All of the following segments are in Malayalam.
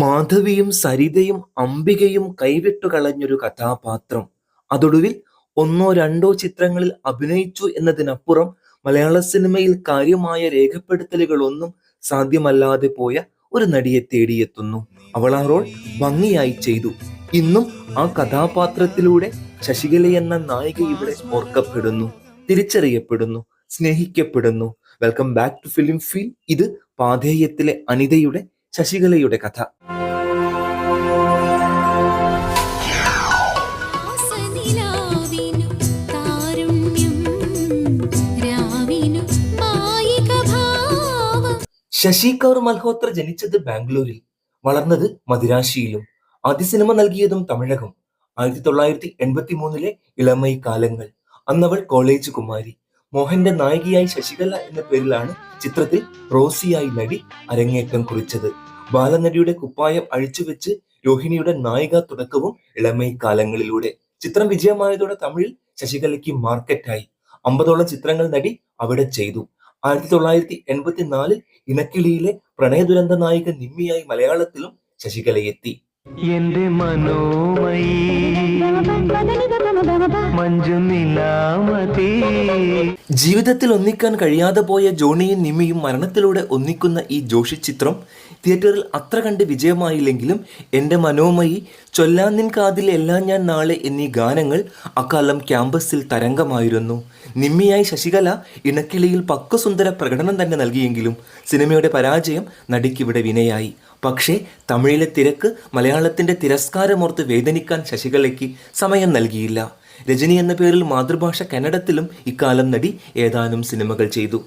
മാധവിയും സരിതയും അംബികയും കൈവിട്ടു കളഞ്ഞൊരു കഥാപാത്രം. അതൊടുവിൽ ഒന്നോ രണ്ടോ ചിത്രങ്ങളിൽ അഭിനയിച്ചു എന്നതിനപ്പുറം മലയാള സിനിമയിൽ കാര്യമായ രേഖപ്പെടുത്തലുകളൊന്നും സാധ്യമല്ലാതെ പോയ ഒരു നടിയെ തേടിയെത്തുന്നു. അവൾ ആ റോൾ ഭംഗിയായി ചെയ്തു. ഇന്നും ആ കഥാപാത്രത്തിലൂടെ ശശികല എന്ന നായിക ഇവിടെ ഓർക്കപ്പെടുന്നു തിരിച്ചറിയപ്പെടുന്നു സ്നേഹിക്കപ്പെടുന്നു. Welcome back to film feel ഇത് പാഥേയത്തിലെ അനിതയുടെ ശശികലയുടെ കഥ. ശശി കൗർ മൽഹോത്ര ജനിച്ചത് ബാംഗ്ലൂരിൽ വളർന്നത് മദിരാശിയിലും. ആദ്യ സിനിമ നൽകിയതും തമിഴകം. ആയിരത്തി തൊള്ളായിരത്തി എൺപത്തി മൂന്നിലെ ഇളമൈ കാലങ്ങൾ. അന്നവൾ കോളേജ് കുമാരി. മോഹന്റെ നായികയായി ശശികല എന്ന പേരിലാണ് ചിത്രത്തിൽ റോസിയായി നടി അരങ്ങേറ്റം കുറിച്ചത്. ബാലനടിയുടെ കുപ്പായം അഴിച്ചുവെച്ച് രോഹിണിയുടെ നായിക തുടക്കവും ഇളമൈ കാലങ്ങളിലൂടെ. ചിത്രം വിജയമായതോടെ തമിഴിൽ ശശികലയ്ക്ക് മാർക്കറ്റായി. അമ്പതോളം ചിത്രങ്ങൾ നടി അവിടെ ചെയ്തു. ആയിരത്തി തൊള്ളായിരത്തി എൺപത്തിനാലിൽ ഇണക്കിളിയിലെ പ്രണയദുരന്ത നായിക നിമ്മിയായി മലയാളത്തിലും ശശികല എത്തി എന്റെ മനോമയി. ജീവിതത്തിൽ ഒന്നിക്കാൻ കഴിയാതെ പോയ ജോണിയും നിമിയും മരണത്തിലൂടെ ഒന്നിക്കുന്ന ഈ ജോഷി ചിത്രം തിയേറ്ററിൽ അത്ര കണ്ട് വിജയമായില്ലെങ്കിലും എന്റെ മനോമയി ചൊല്ലാൻ നിൻ കാതിൽ എല്ലാം ഞാൻ നാളെ എന്നീ ഗാനങ്ങൾ അക്കാലം ക്യാമ്പസിൽ തരംഗമായിരുന്നു. നിമ്മിയായി ശശികല ഇണക്കിളിയിൽ പക്വസുന്ദര പ്രകടനം തന്നെ നൽകിയെങ്കിലും സിനിമയുടെ പരാജയം നടിക്കിവിടെ വിനയായി. പക്ഷേ തമിഴിലെ തിരക്ക് മലയാളത്തിന്റെ തിരസ്കാരമോർത്ത് വേദനിക്കാൻ ശശികലയ്ക്ക് സമയം നൽകിയില്ല. രജനി എന്ന പേരിൽ മാതൃഭാഷ കന്നഡത്തിലും ഇക്കാലം നടി ഏതാനും സിനിമകൾ ചെയ്തു.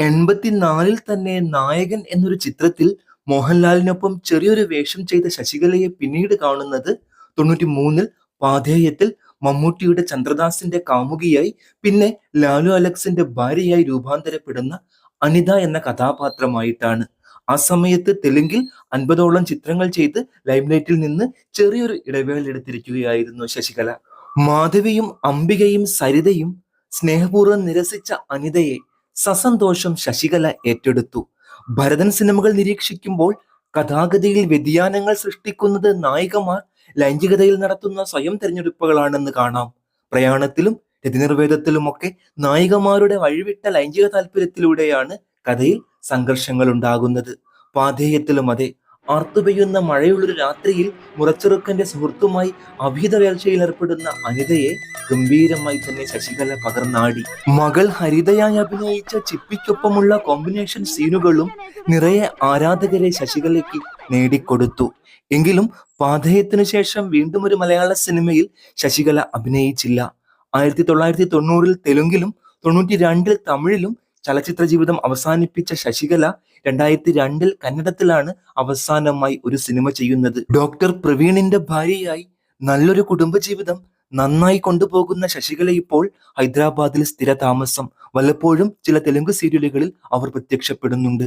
എൺപത്തിനാലിൽ തന്നെ നായകൻ എന്നൊരു ചിത്രത്തിൽ മോഹൻലാലിനൊപ്പം ചെറിയൊരു വേഷം ചെയ്ത ശശികലയെ പിന്നീട് കാണുന്നത് തൊണ്ണൂറ്റി മൂന്നിൽ പാധേയത്തിൽ മമ്മൂട്ടിയുടെ ചന്ദ്രദാസിന്റെ കാമുകിയായി പിന്നെ ലാലു അലക്സിന്റെ ഭാര്യയായി രൂപാന്തരപ്പെടുന്ന അനിത എന്ന കഥാപാത്രമായിട്ടാണ്. ആ സമയത്ത് തെലുങ്കിൽ അൻപതോളം ചിത്രങ്ങൾ ചെയ്ത് ലൈംലൈറ്റിൽ നിന്ന് ചെറിയൊരു ഇടവേള എടുത്തിരിക്കുകയായിരുന്നു ശശികല. മാധവിയും അംബികയും സരിതയും സ്നേഹപൂർവം നിരസിച്ച അനിതയെ സസന്തോഷം ശശികല ഏറ്റെടുത്തു. ഭരതൻ സിനിമകൾ നിരീക്ഷിക്കുമ്പോൾ കഥാഗതിയിൽ വ്യതിയാനങ്ങൾ സൃഷ്ടിക്കുന്നത് നായികമാർ ലൈംഗികതയിൽ നടത്തുന്ന സ്വയം തിരഞ്ഞെടുപ്പുകളാണെന്ന് കാണാം. പ്രയാണത്തിലും രതിനിർവേദത്തിലുമൊക്കെ നായികമാരുടെ വഴിവിട്ട ലൈംഗിക താല്പര്യത്തിലൂടെയാണ് കഥയിൽ സംഘർഷങ്ങൾ ഉണ്ടാകുന്നത് പാധേയത്തിലും അതെ ആർത്തുപെയ്യുന്ന മഴയുള്ളൊരു രാത്രിയിൽ മുറച്ചെറുക്കന്റെ സുഹൃത്തുമായി അഭിത വേൾച്ചയിൽ ഏർപ്പെടുന്ന അനിതയെ ഗംഭീരമായി തന്നെ ശശികല പകർന്നാടി. മകൾ ഹരിതയായി അഭിനയിച്ച ചിപ്പിക്കൊപ്പമുള്ള കോമ്പിനേഷൻ സീനുകളും നിറയെ ആരാധകരെ ശശികലയ്ക്ക് നേടിക്കൊടുത്തു. എങ്കിലും പാതയത്തിനു ശേഷം വീണ്ടും ഒരു മലയാള സിനിമയിൽ ശശികല അഭിനയിച്ചില്ല. ആയിരത്തി തൊള്ളായിരത്തി തൊണ്ണൂറിൽ തെലുങ്കിലും തൊണ്ണൂറ്റി രണ്ടിൽ തമിഴിലും ചലച്ചിത്ര ജീവിതം അവസാനിപ്പിച്ച ശശികല രണ്ടായിരത്തി രണ്ടിൽ കന്നഡത്തിലാണ് അവസാനമായി ഒരു സിനിമ ചെയ്യുന്നത്. ഡോക്ടർ പ്രവീണിന്റെ ഭാര്യയായി നല്ലൊരു കുടുംബജീവിതം നന്നായി കൊണ്ടുപോകുന്ന ശശികല ഇപ്പോൾ ഹൈദരാബാദിൽ സ്ഥിരതാമസം. വല്ലപ്പോഴും ചില തെലുങ്ക് സീരിയലുകളിൽ അവർ പ്രത്യക്ഷപ്പെടുന്നുണ്ട്.